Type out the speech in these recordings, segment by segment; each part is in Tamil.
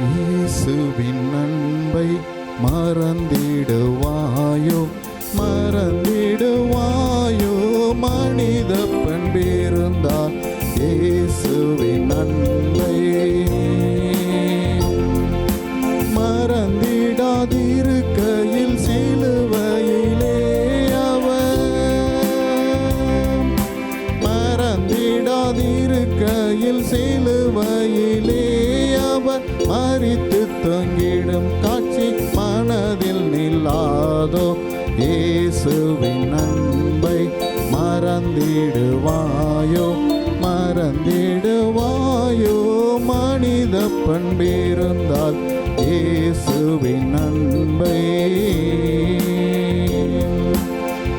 இயேசுவின் அன்பை மறந்திடுவாயோ? மறந்திடுவாயோ? மனித பண்பிருந்தால் இயேசுவின் அன்பை மறந்திடாதிருக்கையில் சிலுவையிலே அவர். மறந்திடாதிருக்கையில் சிலுவையிலே மறித்து தொங்கிடும் காட்சி மனதில் நில்லாதோ? இயேசுவின் அன்பை மறந்திடுவாயோ? மறந்திடுவாயோ? மனித பண்பிருந்தால் இயேசுவின் அன்பை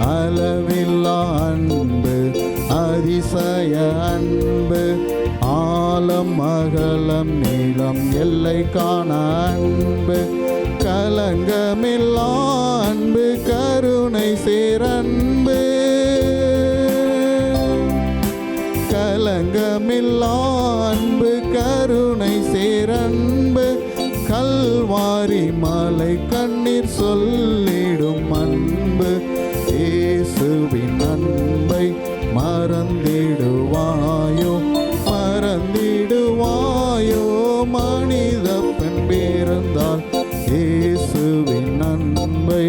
அளவில்லா அன்பு அதிசய அன்பு ஆ அகலம் நீளம் எல்லை காண அன்பு கலங்கமில்லா அன்பு கருணை சேரன்பு. கலங்கமில்லா அன்பு கருணை சேரன்பு கல்வாரி மலை கண்ணீர் சொல்லிடும் அன்பு இயேசுவின் அன்பை மறந்தே மனித பெண் பேருந்தால் இயேசுவின் அன்பை